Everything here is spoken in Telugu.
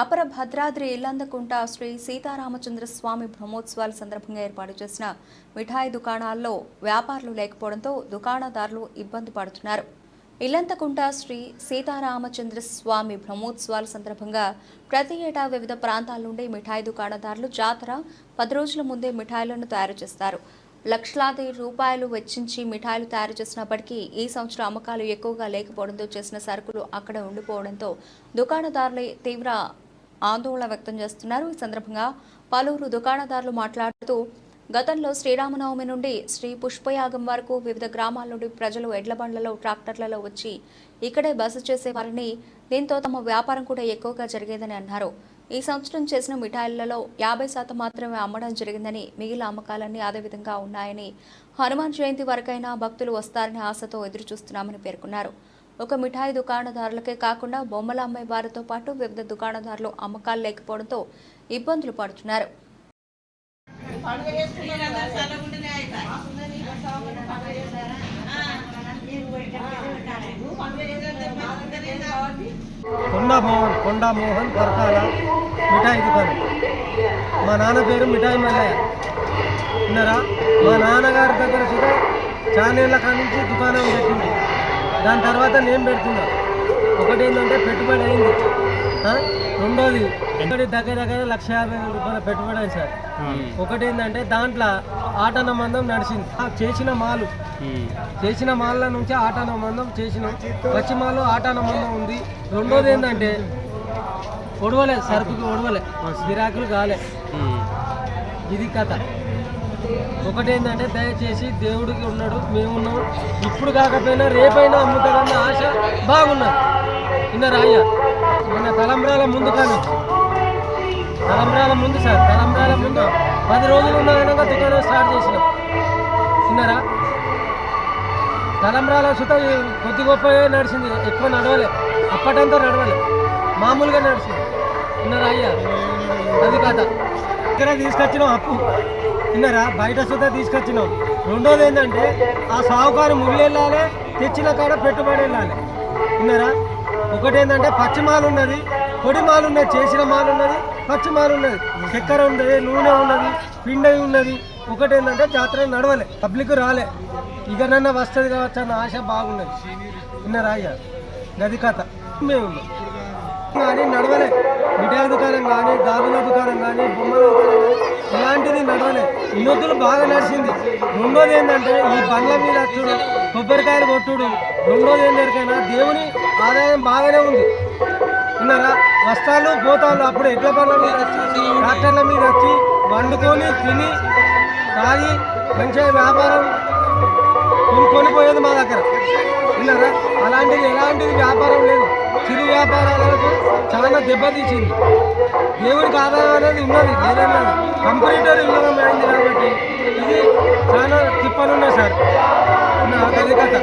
అపర భద్రాద్రి ఇల్లందకుంట శ్రీ సీతారామచంద్ర స్వామి బ్రహ్మోత్సవాల సందర్భంగా ఏర్పాటు చేసిన మిఠాయి దుకాణాల్లో వ్యాపారులు లేకపోవడంతో దుకాణదారులు ఇబ్బంది పడుతున్నారు. ఇల్లంతకుంట శ్రీ సీతారామచంద్ర స్వామి బ్రహ్మోత్సవాల సందర్భంగా ప్రతి ఏటా వివిధ ప్రాంతాల నుండి మిఠాయి దుకాణదారులు జాతర పది రోజుల ముందే మిఠాయిలను తయారు చేస్తారు. లక్షలాది రూపాయలు వెచ్చించి మిఠాయిలు తయారు చేసినప్పటికీ ఈ సంవత్సరం అమ్మకాలు ఎక్కువగా లేకపోవడంతో చేసిన సరుకులు అక్కడ ఉండిపోవడంతో దుకాణదారులే తీవ్ర ఆందోళన వ్యక్తం చేస్తున్నారు. ఈ సందర్భంగా పలువురు దుకాణదారులు మాట్లాడుతూ గతంలో శ్రీరామనవమి నుండి శ్రీ పుష్పయాగం వరకు వివిధ గ్రామాల నుండి ప్రజలు ఎడ్లబండ్లలో ట్రాక్టర్లలో వచ్చి ఇక్కడే బస చేసేవారని దీంతో తమ వ్యాపారం కూడా ఎక్కువగా జరిగేదని అన్నారు. ఈ సంవత్సరం చేసిన మిఠాయిలలో యాభై శాతం మాత్రమే అమ్మడం జరిగిందని మిగిలిన అమ్మకాలన్నీ అదే విధంగా ఉన్నాయని హనుమాన్ జయంతి వరకైనా భక్తులు వస్తారని ఆశతో ఎదురుచూస్తున్నామని పేర్కొన్నారు. ఒక మిఠాయి దుకాణదారులకే కాకుండా బొమ్మల అమ్మే వారితో పాటు వివిధ దుకాణదారులు అమ్మకాలు లేకపోవడంతో ఇబ్బందులు పడుతున్నారు. కొండా మోహన్ పరకాల మిఠాయి దుకాణం. మా నాన్న పేరు మిఠాయి మల్లయ్య. విన్నారా? మా నాన్నగారి దగ్గర కూడా చానేళ్ళ కాడి నుంచి దుకాణం పెట్టింది. దాని తర్వాత నేను పెడుతున్నా. ఒకటి ఏంటంటే పెట్టుబడి అయింది? రెండోది ఒకటి దగ్గర దగ్గర లక్ష యాభై వేల రూపాయల పెట్టుబడి అయింది సార్. ఒకటి ఏంటంటే దాంట్లో ఆటన మందం నడిచింది. చేసిన మాలు. చేసిన మాల నుంచి ఆటాన మందం చేసిన పచ్చి మాలు ఆటాన మందం ఉంది. రెండోది ఏంటంటే ఒడవలే సరుకుకి ఒడవలే. గిరాకులు కాలే. ఇది కథ. ఒకటేంటంటే దయచేసి దేవుడికి ఉన్నాడు మేమున్నాం. ఇప్పుడు కాకపోయినా రేపైనా అమ్ముతారన్న ఆశ బాగున్నది నిన్న అయ్యా? మన తలంబ్రాల ముందు కానీ తలంబ్రాల ముందు సార్ తలంబ్రాల ముందు పది రోజులు ఉన్న దుకాణం స్టార్ట్ చేసినాం. విన్నారా? తలంబ్రాల సుత కొద్ది గొప్ప నడిచింది ఎక్కువ నడవలే. అప్పటంతా నడవలే. మామూలుగా నడిచింది. విన్నారా అయ్యా? అది కథ. ఇక్కడ తీసుకొచ్చినాం అప్పు. విన్నారా బయట సుత తీసుకొచ్చినాం. రెండోది ఏంటంటే ఆ సాహుకారు ముళ్ళు వెళ్ళాలి తెచ్చిన కాడ పెట్టుబడి వెళ్ళాలి. విన్నారా ఒకటి ఏంటంటే ఉన్నది పొడి మాలు ఉన్నది చేసిన మాలు ఉన్నది పచ్చి మాలు ఉన్నది. చక్కెర ఉన్నది నూనె ఉన్నది పిండి ఉన్నది. ఒకటి ఏంటంటే జాతర నడవలే పబ్లిక్ రాలే. ఇకనన్నా వస్తుంది కావచ్చు అన్న ఆశ బాగున్నది. విన్నారా అయ్యా గది కథ. మేము కానీ నడవలే. మిఠాయి దుకాణం కానీ గాజుల దుకాణం కానీ బొమ్మల దుకాణం ఇలాంటిది నడవలే. ఇన్నొద్దులు బాగా నడిచింది. రెండోది ఏంటంటే ఈ బండ్ల మీద వచ్చుడు కొబ్బరికాయలు కొట్టుడు. రెండోది ఏంటంటే దేవుని ఆదాయం బాగానే ఉంది. ఉన్నారా? వస్తాలు పోతాలు అప్పుడు ఎడ్ల బండ్ల మీద వచ్చి ట్రాక్టర్ల మీద వచ్చి వండుకొని తిని తాగి మంచిగా వ్యాపారం కొనుక్కొని పోయేది మా దగ్గర. విన్నారా అలాంటిది ఎలాంటిది వ్యాపారం లేదు. చిరు వ్యాపారాలు చాలా దెబ్బతీసింది. దేవుడికి ఆదాయం అనేది ఉన్నది ఏదైనా కంప్యూటర్ విధానం అయింది కాబట్టి ఇది చాలా తిప్పలున్నాయి సార్. నా గది కథ